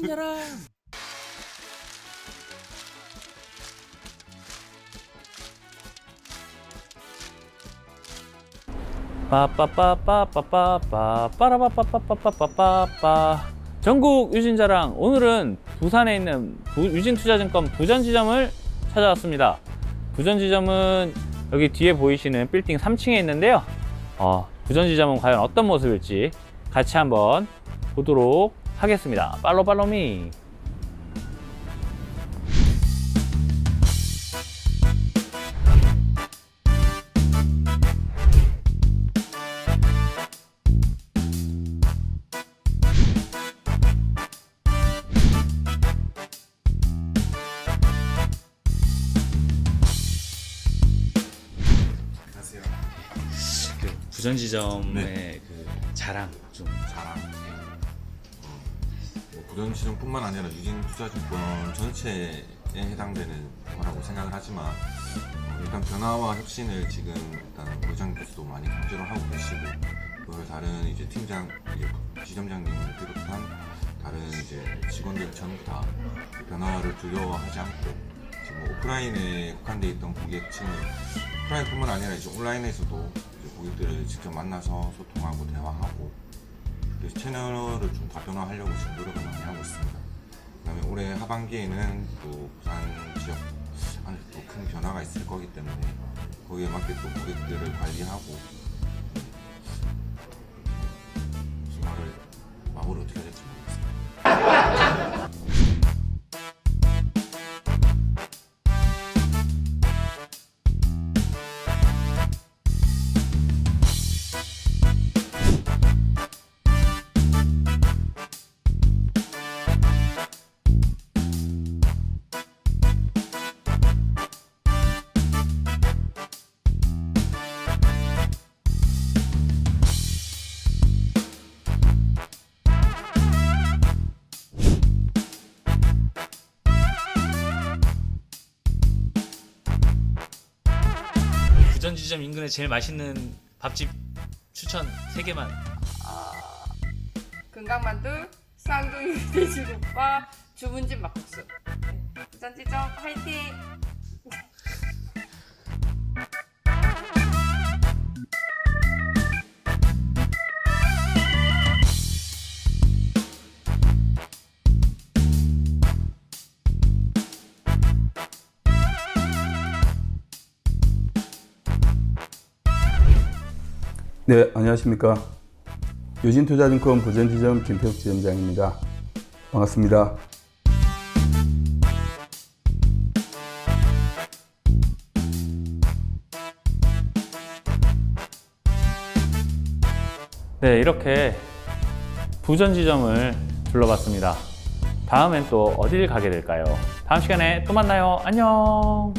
신여라. 빠빠빠빠빠빠빠 빠라빠빠빠빠빠빠빠 전국 유진자랑 오늘은 부산에 있는 유진투자증권 부전지점을 찾아왔습니다. 부전지점은 여기 뒤에 보이시는 빌딩 3층에 있는데요. 어, 부전지점은 과연 어떤 모습일지 같이 한번 보도록 하겠습니다. 팔로 팔로미. 그 부전지점의 네. 그 자랑 좀 자랑. 뭐 부전시장뿐만 아니라 유진투자증권 전체에 해당되는 거라고 생각을 하지만 어, 일단 변화와 혁신을 지금 일단 부장님께서도 많이 강조를 하고 계시고 그걸 다른 이제 팀장, 이제 지점장님을 비롯한 다른 이제 직원들 전부 다그 변화를 두려워하지 않고 지금 뭐 오프라인에 국한돼 있던 고객층을 오프라인뿐만 아니라 이제 온라인에서도 이제 고객들을 직접 만나서 소통하고 대화하고 그래서 채널을 좀 다변화하려고 지금 노력을 많이 하고 있습니다. 그다음에 올해 하반기에는 또 부산 지역 안에 또큰 변화가 있을 거기 때문에 거기에 맞게 또 고객들을 관리하고 무슨 말을 마무리 어떻게 될지 모르겠습니 부전지점 인근에 제일 맛있는 밥집 추천 3개만 금강만두, 쌍둥이 돼지국밥, 주문집 막국수. 부산지점 화이팅! 네, 안녕하십니까. 유진투자증권 부전지점 김태욱 지점장입니다. 반갑습니다. 네, 이렇게 부전지점을 둘러봤습니다. 다음엔 또 어딜 가게 될까요? 다음 시간에 또 만나요. 안녕!